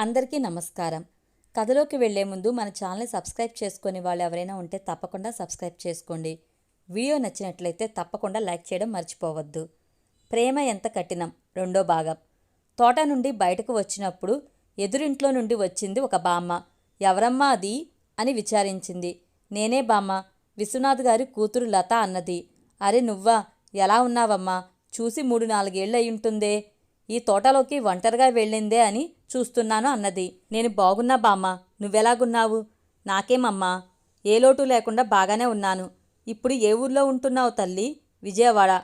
అందరికీ నమస్కారం. కథలోకి వెళ్ళే ముందు మన ఛానల్ని సబ్స్క్రైబ్ చేసుకునే వాళ్ళు ఎవరైనా ఉంటే తప్పకుండా సబ్స్క్రైబ్ చేసుకోండి. వీడియో నచ్చినట్లయితే తప్పకుండా లైక్ చేయడం మర్చిపోవద్దు. ప్రేమ ఎంత కఠినం? రెండో భాగం. తోట నుండి బయటకు వచ్చినప్పుడు ఎదురింట్లో నుండి వచ్చింది ఒక బామ్మ. ఎవరమ్మా అది? అని విచారించింది. నేనే బామ్మ. విశ్వనాథ్ గారి కూతురు లత అన్నది. అరే నువ్వా? ఎలా ఉన్నావమ్మా? చూసి మూడు నాలుగేళ్ళు అయ్యుంటుందే. ఈ తోటలోకి ఒంటరిగా వెళ్ళిందే అని చూస్తున్నాను అన్నది. నేను బాగున్నా బామ్మ. నువ్వెలాగున్నావు? నాకేమమ్మా? ఏ లోటు లేకుండా బాగానే ఉన్నాను. ఇప్పుడు ఏ ఊర్లో ఉంటున్నావు తల్లి? విజయవాడ.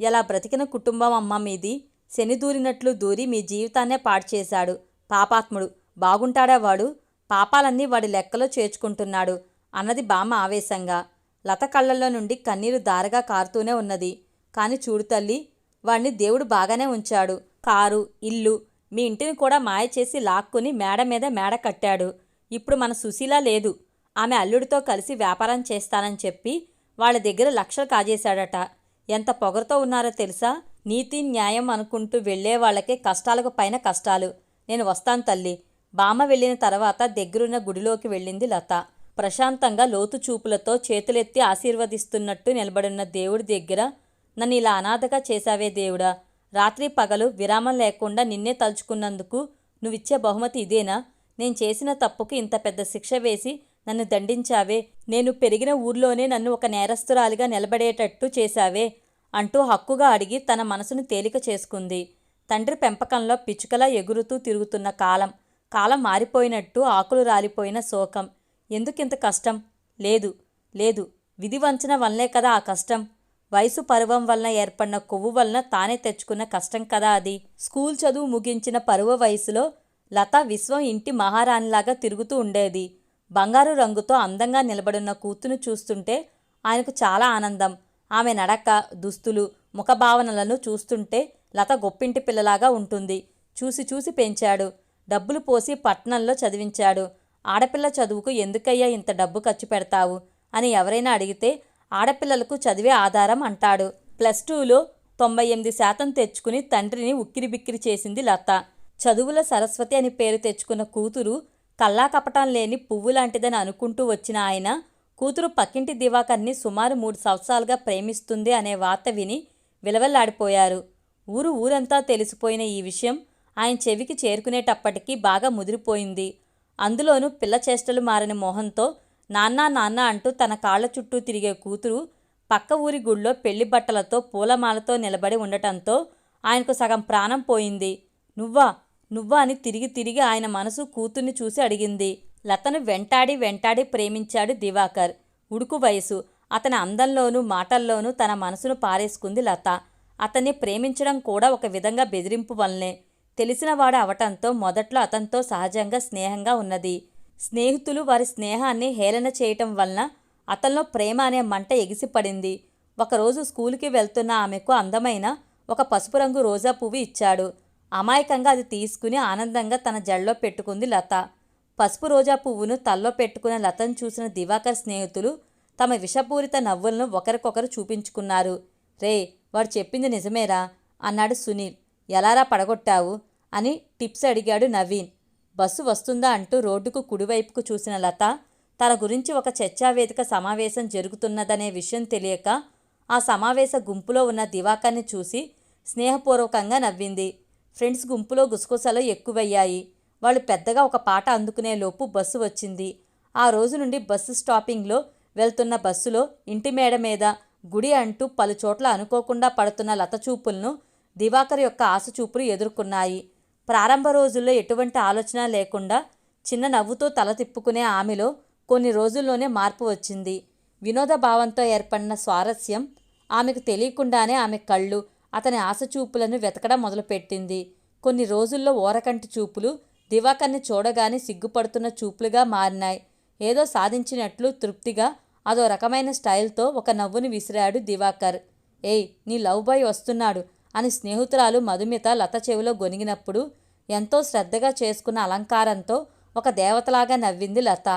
ఎలా బ్రతికిన కుటుంబం అమ్మ మీది? శని దూరినట్లు దూరి మీ జీవితాన్నే పాడు చేశాడు. పాపాత్ముడు. బాగుంటాడా వాడు? పాపాలన్నీ వాడి లెక్కలో చేర్చుకుంటున్నాడు అన్నది బామ్మ ఆవేశంగా. లత కళ్ళల్లో నుండి కన్నీరు దారగా కారుతూనే ఉన్నది. కాని చూడు తల్లి వాణ్ణి దేవుడు బాగానే ఉంచాడు. కారు ఇల్లు మీ ఇంటిని కూడా మాయ చేసి లాక్కుని మేడ మీద మేడ కట్టాడు. ఇప్పుడు మన సుశీల లేదు. ఆమె అల్లుడితో కలిసి వ్యాపారం చేస్తానని చెప్పి వాళ్ళ దగ్గర లక్షలు కాజేశాడట. ఎంత పొగరుతో ఉన్నారో తెలుసా? నీతి న్యాయం అనుకుంటూ వెళ్ళే వాళ్ళకే కష్టాలకు పైన కష్టాలు. నేను వస్తాను తల్లి. బామ్మ వెళ్ళిన తర్వాత దగ్గరున్న గుడిలోకి వెళ్ళింది లత. ప్రశాంతంగా లోతు చూపులతో చేతులెత్తి ఆశీర్వదిస్తున్నట్టు నిలబడిన దేవుడి దగ్గర నన్ను ఇలా అనాథగా చేశావే దేవుడా. రాత్రి పగలు విరామం లేకుండా నిన్నే తలుచుకున్నందుకు నువ్విచ్చే బహుమతి ఇదేనా? నేను చేసిన తప్పుకు ఇంత పెద్ద శిక్ష వేసి నన్ను దండించావే. నేను పెరిగిన ఊర్లోనే నన్ను ఒక నేరస్తురాలిగా నిలబడేటట్టు చేశావే అంటూ హక్కుగా అడిగి తన మనసును తేలిక చేసుకుంది. తండ్రి పెంపకంలో పిచ్చుకలా ఎగురుతూ తిరుగుతున్న కాలం. కాలం మారిపోయినట్టు ఆకులు రాలిపోయిన శోకం. ఎందుకింత కష్టం? లేదు లేదు. విధి వంచన వల్లే కదా ఆ కష్టం. వయసు పరువం వలన ఏర్పడిన కొవ్వు వలన తానే తెచ్చుకున్న కష్టం కదా అది. స్కూల్ చదువు ముగించిన పరువ వయసులో లత విశ్వం ఇంటి మహారాణిలాగా తిరుగుతూ ఉండేది. బంగారు రంగుతో అందంగా నిలబడున్న కూతును చూస్తుంటే ఆయనకు చాలా ఆనందం. ఆమె నడక దుస్తులు ముఖభావనలను చూస్తుంటే లత గొప్పింటి పిల్లలాగా ఉంటుంది. చూసి చూసి పెంచాడు. డబ్బులు పోసి పట్నంలో చదివించాడు. ఆడపిల్ల చదువుకు ఎందుకయ్యా ఇంత డబ్బు ఖర్చు పెడతావు? అని ఎవరైనా అడిగితే ఆడపిల్లలకు చదివే ఆధారం అంటాడు. ప్లస్ టూలో తొంభై ఎనిమిది శాతం తెచ్చుకుని తండ్రిని ఉక్కిరి బిక్కిరి చేసింది లత. చదువుల సరస్వతి అని పేరు తెచ్చుకున్న కూతురు కల్లా కపటం లేని పువ్వు లాంటిదని అనుకుంటూ వచ్చిన ఆయన కూతురు పక్కింటి దివాకర్ని సుమారు మూడు సంవత్సరాలుగా ప్రేమిస్తుంది అనే వార్త విని విలవల్లాడిపోయారు. ఊరు ఊరంతా తెలిసిపోయిన ఈ విషయం ఆయన చెవికి చేరుకునేటప్పటికీ బాగా ముదిరిపోయింది. అందులోనూ పిల్ల చేష్టలు మారిన మోహంతో నాన్న నాన్న అంటూ తన కాళ్ళ చుట్టూ తిరిగే కూతురు పక్క ఊరి గుళ్ళో పెళ్ళి బట్టలతో పూలమాలతో నిలబడి ఉండటంతో ఆయనకు సగం ప్రాణం పోయింది. నువ్వా నువ్వా అని తిరిగి తిరిగి ఆయన మనసు కూతుర్ని చూసి అడిగింది. లతను వెంటాడి వెంటాడి ప్రేమించాడు దివాకర్. ఉడుకు వయసు. అతని అందంలోనూ మాటల్లోనూ తన మనసును పారేసుకుంది లత. అతన్ని ప్రేమించడం కూడా ఒక విధంగా బెదిరింపు వల్లనే. తెలిసినవాడు అవటంతో మొదట్లో అతనితో సహజంగా స్నేహంగా ఉన్నది. స్నేహితులు వారి స్నేహాన్ని హేళన చేయటం వలన అతనిలో ప్రేమ అనే మంట ఎగిసిపడింది. ఒకరోజు స్కూలుకి వెళ్తున్న ఆమెకు అందమైన ఒక పసుపు రంగు రోజా పువ్వు ఇచ్చాడు. అమాయకంగా అది తీసుకుని ఆనందంగా తన జడలో పెట్టుకుంది లత. పసుపు రోజా పువ్వును తల్లో పెట్టుకున్న లతను చూసిన దివాకర్ స్నేహితులు తమ విషపూరిత నవ్వులను ఒకరికొకరు చూపించుకున్నారు. రే వాడు చెప్పింది నిజమేరా అన్నాడు సునీల్. ఎలారా పడగొట్టావు అని టిప్స్ అడిగాడు నవీన్. బస్సు వస్తుందా అంటూ రోడ్డుకు కుడివైపుకు చూసిన లత తన గురించి ఒక చర్చావేదిక సమావేశం జరుగుతున్నదనే విషయం తెలియక ఆ సమావేశ గుంపులో ఉన్న దివాకర్ని చూసి స్నేహపూర్వకంగా నవ్వింది. ఫ్రెండ్స్ గుంపులో గుసగుసలు ఎక్కువయ్యాయి. వాళ్ళు పెద్దగా ఒక పాట అందుకునే లోపు బస్సు వచ్చింది. ఆ రోజు నుండి బస్సు స్టాపింగ్లో వెళ్తున్న బస్సులో ఇంటి మేడ మీద గుడి అంటూ పలు చోట్ల అనుకోకుండా పడుతున్న లత చూపులను దివాకర్ యొక్క ఆశ చూపులు ఎదుర్కొన్నాయి. ప్రారంభ రోజుల్లో ఎటువంటి ఆలోచన లేకుండా చిన్న నవ్వుతో తల తిప్పుకునే ఆమెలో కొన్ని రోజుల్లోనే మార్పు వచ్చింది. వినోద భావంతో ఏర్పడిన స్వారస్యం ఆమెకు తెలియకుండానే ఆమె కళ్ళు అతని ఆశచూపులను వెతకడం మొదలుపెట్టింది. కొన్ని రోజుల్లో ఓరకంటి చూపులు దివాకర్ని చూడగానే సిగ్గుపడుతున్న చూపులుగా మారినాయి. ఏదో సాధించినట్లు తృప్తిగా అదో రకమైన స్టైల్తో ఒక నవ్వుని విసిరాడు దివాకర్. ఏయ్ నీ లవ్ బాయ్ వస్తున్నాడు. అని స్నేహితురాలు మధుమిత లత చెవిలో గొనిగినప్పుడు ఎంతో శ్రద్ధగా చేసుకున్న అలంకారంతో ఒక దేవతలాగా నవ్వింది లత.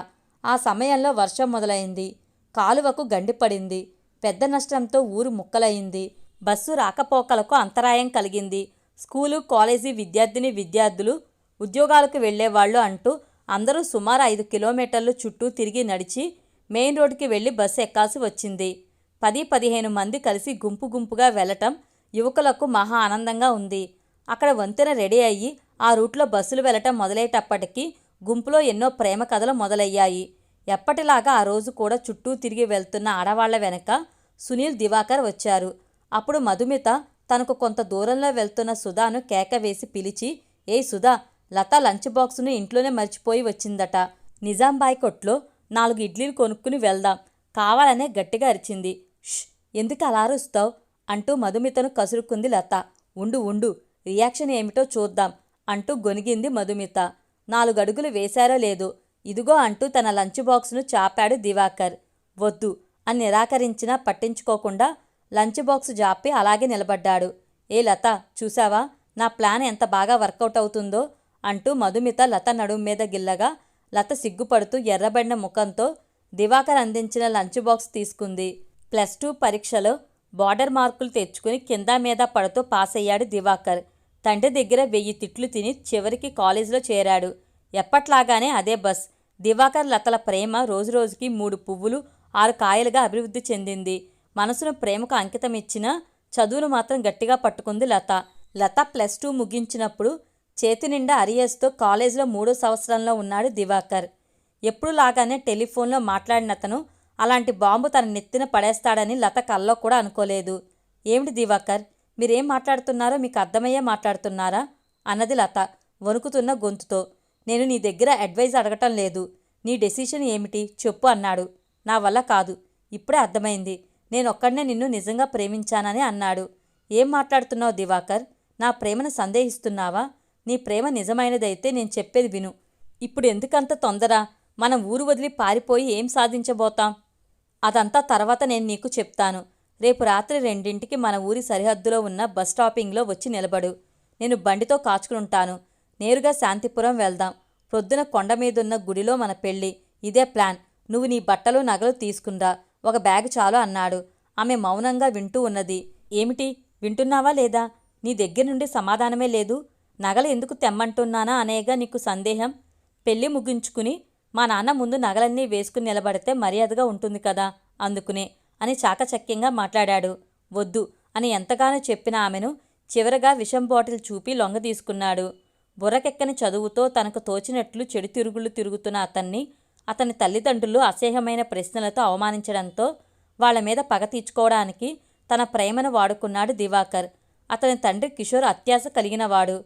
ఆ సమయంలో వర్షం మొదలైంది. కాలువకు గండిపడింది పెద్ద నష్టంతో ఊరు ముక్కలయింది బస్సు రాకపోకలకు అంతరాయం కలిగింది. స్కూలు కాలేజీ విద్యార్థిని విద్యార్థులు ఉద్యోగాలకు వెళ్ళేవాళ్ళు అంటూ అందరూ సుమారు ఐదు కిలోమీటర్లు చుట్టూ తిరిగి నడిచి మెయిన్ రోడ్డుకి వెళ్ళి బస్సు ఎక్కాల్సి వచ్చింది. పది పదిహేను మంది కలిసి గుంపు గుంపుగా వెళ్ళటం యువకులకు మహా ఆనందంగా ఉంది. అక్కడ వంతెన రెడీ అయ్యి ఆ రూట్లో బస్సులు వెళ్ళటం మొదలయ్యేటప్పటికీ గుంపులో ఎన్నో ప్రేమ కథలు మొదలయ్యాయి. ఎప్పటిలాగా ఆ రోజు కూడా చుట్టూ తిరిగి వెళ్తున్న ఆడవాళ్ళ వెనక సునీల్ దివాకర్ వచ్చారు. అప్పుడు మధుమిత తనకు కొంత దూరంలో వెళ్తున్న సుధాను కేక వేసి పిలిచి ఏ సుధా లత లంచ్ బాక్సును ఇంట్లోనే మర్చిపోయి వచ్చిందట. నిజాంబాయి కొట్లో నాలుగు ఇడ్లీలు కొనుక్కుని వెళ్దాం. కావాలనే గట్టిగా అరిచింది. ష్ ఎందుకు అలా అరుస్తావు? అంటూ మధుమితను కసురుకుంది లత. ఉండు ఉండు రియాక్షన్ ఏమిటో చూద్దాం అంటూ గొనిగింది మధుమిత. నాలుగడుగులు వేశారో లేదో ఇదిగో అంటూ తన లంచ్ బాక్స్ను చాపాడు దివాకర్. వద్దు అని నిరాకరించినా పట్టించుకోకుండా లంచ్ బాక్స్ జాపి అలాగే నిలబడ్డాడు. ఏ లత చూసావా నా ప్లాన్ ఎంత బాగా వర్కౌట్ అవుతుందో అంటూ మధుమిత లత నడుం మీద గిల్లగా లత సిగ్గుపడుతూ ఎర్రబడిన ముఖంతో దివాకర్ అందించిన లంచ్ బాక్స్ తీసుకుంది. ప్లస్ టూ పరీక్షలో బార్డర్ మార్కులు తెచ్చుకుని కింద మీద పడుతూ పాస్ అయ్యాడు దివాకర్. తండ్రి దగ్గర వెయ్యి తిట్లు తిని చివరికి కాలేజీలో చేరాడు. ఎప్పట్లాగానే అదే బస్. దివాకర్ లతల ప్రేమ రోజురోజుకి మూడు పువ్వులు ఆరు కాయలుగా అభివృద్ధి చెందింది. మనసును ప్రేమకు అంకితం ఇచ్చిన చదువును మాత్రం గట్టిగా పట్టుకుంది లత. లత ప్లస్ టూ ముగించినప్పుడు చేతి నిండా అరియస్తో కాలేజీలో మూడో సంవత్సరంలో ఉన్నాడు దివాకర్. ఎప్పుడు లాగానే టెలిఫోన్లో మాట్లాడిన అతను అలాంటి బాంబు తన నెత్తిన పడేస్తాడని లత కల్లో కూడా అనుకోలేదు. ఏమిటి దివాకర్? మీరేం మాట్లాడుతున్నారో మీకు అర్థమయ్యే మాట్లాడుతున్నారా? అన్నది లత వణుకుతున్న గొంతుతో. నేను నీ దగ్గర అడ్వైజ్ అడగటం లేదు. నీ డెసిషన్ ఏమిటి? చెప్పు అన్నాడు. నా వల్ల కాదు. ఇప్పుడే అర్థమైంది. నేనొక్కడనే నిన్ను నిజంగా ప్రేమించానని అన్నాడు. ఏం మాట్లాడుతున్నావు దివాకర్? నా ప్రేమను సందేహిస్తున్నావా? నీ ప్రేమ నిజమైనదైతే నేను చెప్పేది విను. ఇప్పుడు ఎందుకంత తొందర? మనం ఊరు వదిలి పారిపోయి ఏం సాధించబోతాం? అదంతా తర్వాత నేను నీకు చెప్తాను. రేపు రాత్రి రెండింటికి మన ఊరి సరిహద్దులో ఉన్న బస్ స్టాపింగ్లో వచ్చి నిలబడు. నేను బండితో కాచుకునుంటాను నేరుగా శాంతిపురం వెళ్దాం. ప్రొద్దున కొండ మీదున్న గుడిలో మన పెళ్ళి. ఇదే ప్లాన్. నువ్వు నీ బట్టలు నగలు తీసుకుందా ఒక బ్యాగ్ చాలు అన్నాడు. ఆమె మౌనంగా వింటూ ఉన్నది. ఏమిటి? వింటున్నావా లేదా? నీ దగ్గర నుండి సమాధానమే లేదు. నగలు ఎందుకు తెమ్మంటున్నానా అనేగా నీకు సందేహం? పెళ్ళి ముగించుకుని మా నాన్న ముందు నగలన్నీ వేసుకుని నిలబడితే మర్యాదగా ఉంటుంది కదా అందుకునే అని చాకచక్యంగా మాట్లాడాడు. వద్దు అని ఎంతగానో చెప్పిన ఆమెను చివరగా విషం బాటిల్ చూపి లొంగ తీసుకున్నాడు. బుర్రకెక్కని చదువుతో తనకు తోచినట్లు చెడు తిరుగుళ్ళు తిరుగుతున్న అతన్ని అతని తల్లిదండ్రులు అసహ్యమైన ప్రశ్నలతో అవమానించడంతో వాళ్ళ మీద పగ తీర్చుకోవడానికి తన ప్రేమను వాడుకున్నాడు దివాకర్. అతని తండ్రి కిషోర్ అత్యాశ కలిగినవాడు.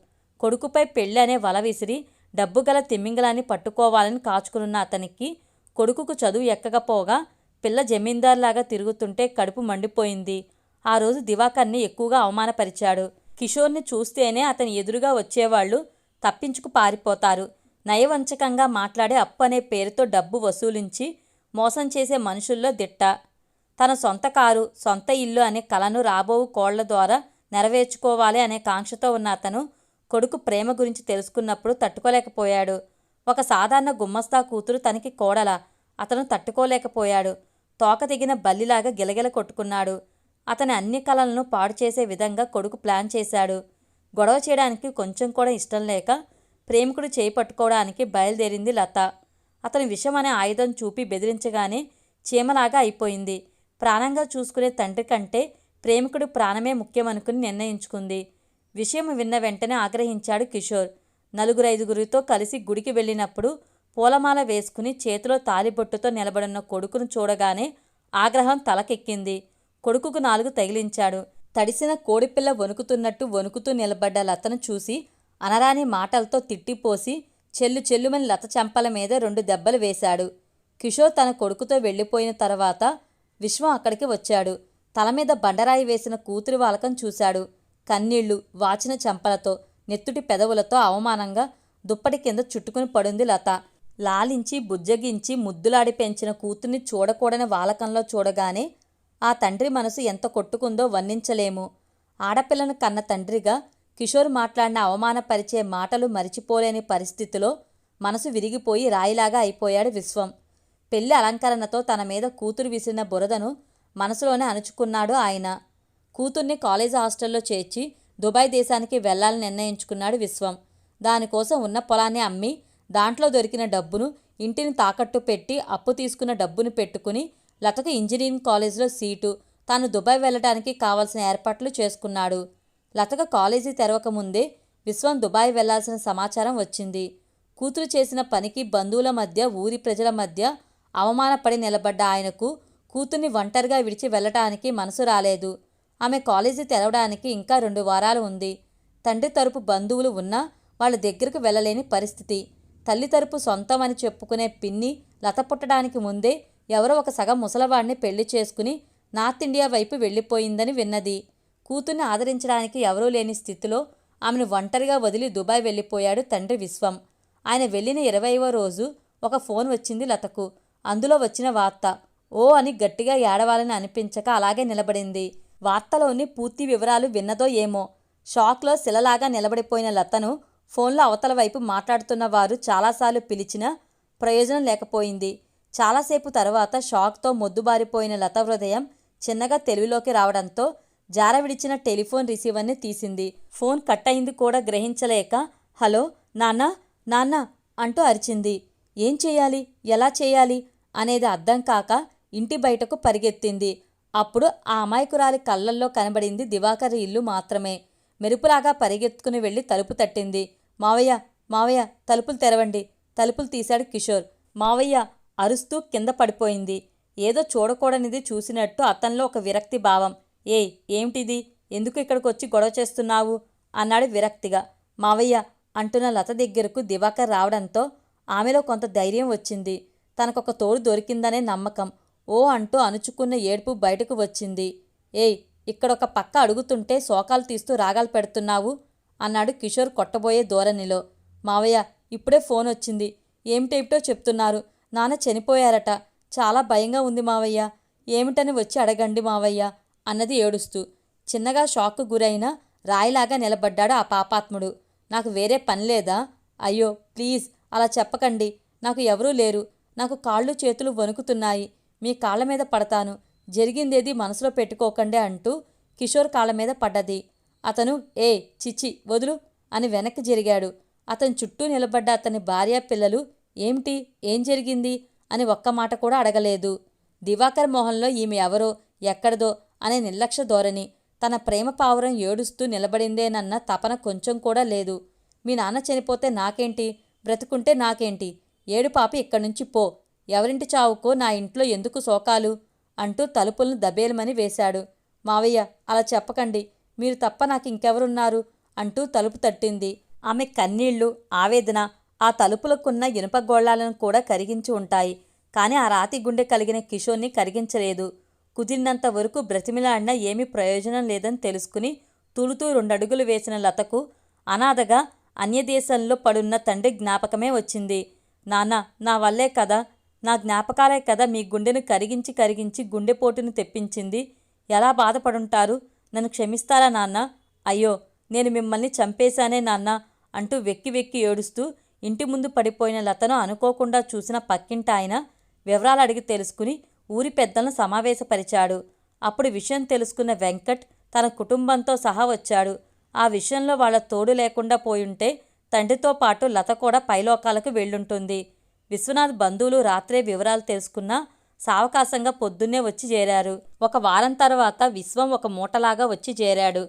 కొడుకుపై పెళ్ళి అనే వల విసిరి డబ్బుగల తిమ్మింగలాన్ని పట్టుకోవాలని కాచుకున్న అతనికి కొడుకుకు చదువు ఎక్కకపోగా పిల్ల జమీందార్లాగా తిరుగుతుంటే కడుపు మండిపోయింది. ఆ రోజు దివాకర్ని ఎక్కువగా అవమానపరిచాడు. కిషోర్ని చూస్తేనే అతని ఎదురుగా వచ్చేవాళ్ళు తప్పించుకు పారిపోతారు. నయవంచకంగా మాట్లాడే అప్పు అనే పేరుతో డబ్బు వసూలించి మోసం చేసే మనుషుల్లో దిట్ట. తన సొంత కారు సొంత ఇల్లు అనే కలను రాబోవు కోళ్ళ ద్వారా నెరవేర్చుకోవాలి అనే కాంక్షతో ఉన్న అతను కొడుకు ప్రేమ గురించి తెలుసుకున్నప్పుడు తట్టుకోలేకపోయాడు. ఒక సాధారణ గుమ్మస్తా కూతురు తనకి కోడల. అతను తట్టుకోలేకపోయాడు. తోక దిగిన బల్లిలాగా గిలగిల కొట్టుకున్నాడు. అతని అన్ని కలలను పాడు చేసే విధంగా కొడుకు ప్లాన్ చేశాడు. గొడవ చేయడానికి కొంచెం కూడా ఇష్టం లేక ప్రేమికుడు చేయి పట్టుకోవడానికి బయలుదేరింది లత. అతని విషం అనే ఆయుధం చూపి బెదిరించగానే చీమలాగా అయిపోయింది. ప్రాణంగా చూసుకునే తండ్రి కంటే ప్రేమికుడు ప్రాణమే ముఖ్యమనుకుని నిర్ణయించుకుంది. విషయం విన్న వెంటనే ఆగ్రహించాడు కిషోర్. నలుగురైదుగురితో కలిసి గుడికి వెళ్ళినప్పుడు పూలమాల వేసుకుని చేతిలో తాలిబొట్టుతో నిలబడిన కొడుకును చూడగానే ఆగ్రహం తలకెక్కింది. కొడుకుకు నాలుగు తగిలించాడు. తడిసిన కోడిపిల్ల వణుకుతున్నట్టు వణుకుతూ నిలబడ్డ లతను చూసి అనరాని మాటలతో తిట్టిపోసి చెల్లు చెల్లుమని లత చెంపల మీద రెండు దెబ్బలు వేశాడు. కిషోర్ తన కొడుకుతో వెళ్ళిపోయిన తర్వాత విశ్వం అక్కడికి వచ్చాడు. తల మీద బండరాయి వేసిన కూతురి వాలకం చూశాడు. కన్నీళ్ళు వాచిన చెంపలతో నెత్తుటి పెదవులతో అవమానంగా దుప్పటి కింద చుట్టుకుని పడుంది లత. లాలించి బుజ్జగించి ముద్దులాడి పెంచిన కూతుర్ని చూడకూడని వాలకంలో చూడగానే ఆ తండ్రి మనసు ఎంత కొట్టుకుందో వర్ణించలేము. ఆడపిల్లను కన్న తండ్రిగా కిషోర్ మాట్లాడిన అవమానపరిచే మాటలు మరిచిపోలేని పరిస్థితిలో మనసు విరిగిపోయి రాయిలాగా అయిపోయాడు విశ్వం. పెళ్ళి అలంకరణతో తన మీద కూతురు విసిరిన బురదను మనసులోనే అణుచుకున్నాడు ఆయన. కూతుర్ని కాలేజ్ హాస్టల్లో చేర్చి దుబాయ్ దేశానికి వెళ్ళాలని నిర్ణయించుకున్నాడు విశ్వం. దానికోసం ఉన్న పొలాన్ని అమ్మి దాంట్లో దొరికిన డబ్బును ఇంటిని తాకట్టు పెట్టి అప్పు తీసుకున్న డబ్బును పెట్టుకుని లతకు ఇంజనీరింగ్ కాలేజీలో సీటు తాను దుబాయ్ వెళ్ళడానికి కావాల్సిన ఏర్పాట్లు చేసుకున్నాడు. లతక కాలేజీ తెరవక ముందే విశ్వం దుబాయ్ వెళ్ళాల్సిన సమాచారం వచ్చింది. కూతురు చేసిన పనికి బంధువుల మధ్య ఊరి ప్రజల మధ్య అవమానపడి నిలబడ్డ ఆయనకు కూతుర్ని ఒంటరిగా విడిచి వెళ్ళటానికి మనసు రాలేదు. ఆమె కాలేజీ తెరవడానికి ఇంకా రెండు వారాలు ఉంది. తండ్రి తరపు బంధువులు ఉన్నా వాళ్ళ దగ్గరకు వెళ్ళలేని పరిస్థితి. తల్లి తరపు సొంతం అని చెప్పుకునే పిన్ని లత పుట్టడానికి ముందే ఎవరో ఒక సగం ముసలవాడిని పెళ్ళి చేసుకుని నార్త్ ఇండియా వైపు వెళ్ళిపోయిందని విన్నది. కూతుర్ని ఆదరించడానికి ఎవరూ లేని స్థితిలో ఆమెను ఒంటరిగా వదిలి దుబాయ్ వెళ్ళిపోయాడు తండ్రి విశ్వం. ఆయన వెళ్ళిన ఇరవైవ రోజు ఒక ఫోన్ వచ్చింది లతకు. అందులో వచ్చిన వార్త ఓ అని గట్టిగా ఏడవాలని అనిపించక అలాగే నిలబడింది. వార్తలోని పూర్తి వివరాలు విన్నదో ఏమో. షాక్లో శిలలాగా నిలబడిపోయిన లతను ఫోన్లో అవతల వైపు మాట్లాడుతున్న వారు చాలాసార్లు పిలిచినా ప్రయోజనం లేకపోయింది. చాలాసేపు తర్వాత షాక్తో మొద్దుబారిపోయిన లత హృదయం చిన్నగా తెలివిలోకి రావడంతో జార విడిచిన టెలిఫోన్ రిసీవర్ని తీసింది. ఫోన్ కట్ అయింది కూడా గ్రహించలేక హలో నాన్న నాన్న అంటూ అరిచింది. ఏం చేయాలి? ఎలా చేయాలి? అనేది అర్థం కాక ఇంటి బయటకు పరిగెత్తింది. అప్పుడు ఆ అమాయకురాలి కళ్ళల్లో కనబడింది దివాకర్ ఇల్లు మాత్రమే. మెరుపులాగా పరిగెత్తుకుని వెళ్ళి తలుపు తట్టింది. మావయ్య మావయ్య తలుపులు తెరవండి. తలుపులు తీశాడు కిషోర్. మావయ్య అరుస్తూ కింద పడిపోయింది. ఏదో చూడకూడనిది చూసినట్టు అతనిలో ఒక విరక్తి భావం. ఏయ్ ఏమిటిది? ఎందుకు ఇక్కడికి వచ్చి గొడవ చేస్తున్నావు? అన్నాడు విరక్తిగా. మావయ్య అంటున్న లత దగ్గరకు దివాకర్ రావడంతో ఆమెలో కొంత ధైర్యం వచ్చింది. తనకొక తోడు దొరికిందనే నమ్మకం. ఓ అంటూ అణుచుకున్న ఏడుపు బయటకు వచ్చింది. ఏయ్ ఇక్కడొక పక్క అడుగుతుంటే శోకాలు తీస్తూ రాగాలు పెడుతున్నావు? అన్నాడు కిషోర్ కొట్టబోయే ధోరణిలో. మావయ్య ఇప్పుడే ఫోన్ వచ్చింది. ఏమిటేమిటో చెప్తున్నారు? నాన్న చనిపోయారట. చాలా భయంగా ఉంది మావయ్య. ఏమిటని వచ్చి అడగండి మావయ్య అన్నది ఏడుస్తూ. చిన్నగా షాక్కు గురైన రాయిలాగా నిలబడ్డాడు ఆ పాపాత్ముడు. నాకు వేరే పని లేదా? అయ్యో ప్లీజ్ అలా చెప్పకండి. నాకు ఎవరూ లేరు. నాకు కాళ్ళు చేతులు వణుకుతున్నాయి. మీ కాళ్ళ మీద పడతాను. జరిగిందేది మనసులో పెట్టుకోకండి అంటూ కిషోర్ కాళ్ళ మీద పడ్డది. అతను ఏ చిచి వదులు అని వెనక్కి జరిగాడు. అతని చుట్టూ నిలబడ్డ అతని భార్య పిల్లలు ఏమిటి? ఏం జరిగింది? అని ఒక్క మాట కూడా అడగలేదు. దివాకర్ మోహన్లో ఈమె ఎవరో ఎక్కడదో అనే నిర్లక్ష్య ధోరణి తన ప్రేమ పావురం ఏడుస్తూ నిలబడిందేనన్న తపన కొంచెం కూడా లేదు. మీ నాన్న చనిపోతే నాకేంటి? బ్రతుకుంటే నాకేంటి? ఏడు పాపి ఇక్కడి నుంచి పో ఎవరింటి చావుకో నా ఇంట్లో ఎందుకు శోకాలు? అంటూ తలుపులను దబేలమని వేశాడు. మావయ్య అలా చెప్పకండి. మీరు తప్ప నాకు ఇంకెవరున్నారు అంటూ తలుపు తట్టింది. ఆమె కన్నీళ్ళు ఆవేదన ఆ తలుపులకున్న ఇనుపగోళాలను కూడా కరిగించి ఉంటాయి. కానీ ఆ రాతి గుండె కలిగిన కిషోర్ని కరిగించలేదు. కుదిరినంత వరకు బ్రతిమిలాడినా ఏమీ ప్రయోజనం లేదని తెలుసుకుని తులుతూ రెండడుగులు వేసిన లతకు అనాథగా అన్యదేశంలో పడున్న తండ్రి జ్ఞాపకమే వచ్చింది. నాన్న నా వల్లే కదా నా జ్ఞాపకాలే కదా మీ గుండెను కరిగించి కరిగించి గుండెపోటును తెప్పించింది. ఎలా బాధపడుంటారు? నన్ను క్షమిస్తారా నాన్న? అయ్యో నేను మిమ్మల్ని చంపేశానే నాన్న అంటూ వెక్కి వెక్కి ఏడుస్తూ ఇంటి ముందు పడిపోయిన లతను అనుకోకుండా చూసిన పక్కింటి ఆయన వివరాలు అడిగి తెలుసుకుని ఊరి పెద్దలను సమావేశపరిచాడు. అప్పుడు విషయం తెలుసుకున్న వెంకట్ తన కుటుంబంతో సహా వచ్చాడు. ఆ విషయంలో వాళ్ళ తోడు లేకుండా పోయుంటే తండ్రితో పాటు లత కూడా పైలోకాలకు వెళ్ళుంటుంది. విశ్వనాథ్ బంధువులు రాత్రే వివరాలు తెలుసుకున్నా సావకాశంగా పొద్దున్నే వచ్చి చేరారు. ఒక వారం తర్వాత విశ్వం ఒక మూటలాగా వచ్చి చేరాడు.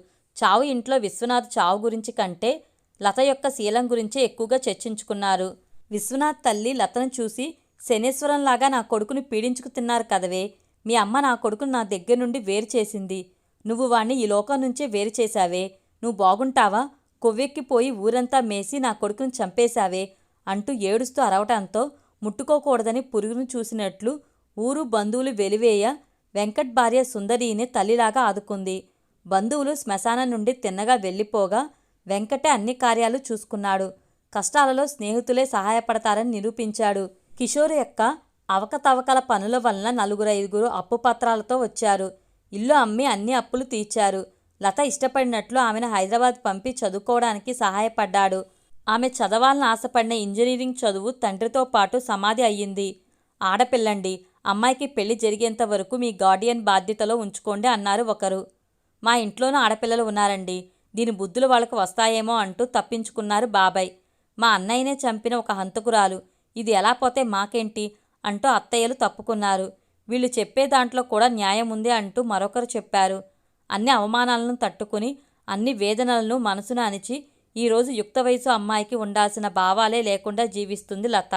చావు ఇంట్లో విశ్వనాథ్ చావు గురించి కంటే లత యొక్క శీలం గురించే ఎక్కువగా చర్చించుకున్నారు. విశ్వనాథ్ తల్లి లతను చూసి శనేశ్వరంలాగా నా కొడుకుని పీడించుకు తిన్నారు కదవే. మీ అమ్మ నా కొడుకును నా దగ్గర నుండి వేరు చేసింది. నువ్వు వాణ్ణి ఈ లోకం నుంచే వేరు చేశావే. నువ్వు బాగుంటావా? కొవ్వెక్కిపోయి ఊరంతా మేసి నా కొడుకును చంపేశావే. అంటూ ఏడుస్తూ అరవటంతో ముట్టుకోకూడదని పురుగును చూసినట్లు ఊరు బంధువులు వెలివేయ వెంకట్ భార్య సుందరిని తల్లిలాగా ఆదుకుంది. బంధువులు శ్మశానం నుండి తిన్నగా వెళ్ళిపోగా వెంకటే అన్ని కార్యాలు చూసుకున్నాడు. కష్టాలలో స్నేహితులే సహాయపడతారని నిరూపించాడు. కిషోర్ యొక్క అవకతవకల పనుల వలన నలుగురు ఐదుగురు అప్పు పత్రాలతో వచ్చారు. ఇల్లు అమ్మి అన్ని అప్పులు తీర్చారు. లత ఇష్టపడినట్లు ఆమెను హైదరాబాద్ పంపి చదువుకోవడానికి సహాయపడ్డాడు. ఆమె చదవాలని ఆశపడిన ఇంజనీరింగ్ చదువు తండ్రితో పాటు సమాధి అయ్యింది. ఆడపిల్లండి అమ్మాయికి పెళ్ళి జరిగేంత వరకు మీ గార్డియన్ బాధ్యతలో ఉంచుకోండి అన్నారు ఒకరు. మా ఇంట్లోనూ ఆడపిల్లలు ఉన్నారండి దీని బుద్ధులు వాళ్ళకు వస్తాయేమో అంటూ తప్పించుకున్నారు బాబాయ్. మా అన్నయ్యనే చంపిన ఒక హంతకురాలు ఇది ఎలా పోతే మాకేంటి అంటూ అత్తయ్యలు తప్పుకున్నారు. వీళ్ళు చెప్పే దాంట్లో కూడా న్యాయం ఉంది అంటూ మరొకరు చెప్పారు. అన్ని అవమానాలను తట్టుకుని అన్ని వేదనలను మనసున అణిచి ఈరోజు యుక్త వయసు అమ్మాయికి ఉండాల్సిన భావాలే లేకుండా జీవిస్తుంది లత.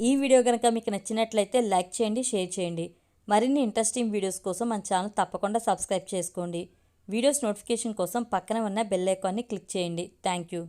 ఈ వీడియో కనుక మీకు నచ్చినట్లయితే లైక్ చేయండి షేర్ చేయండి. మరిన్ని ఇంట్రెస్టింగ్ వీడియోస్ కోసం మన ఛానల్ తప్పకుండా సబ్స్క్రైబ్ చేసుకోండి. వీడియోస్ నోటిఫికేషన్ కోసం పక్కన ఉన్న బెల్ ఐకాన్ని క్లిక్ చేయండి. Thank you.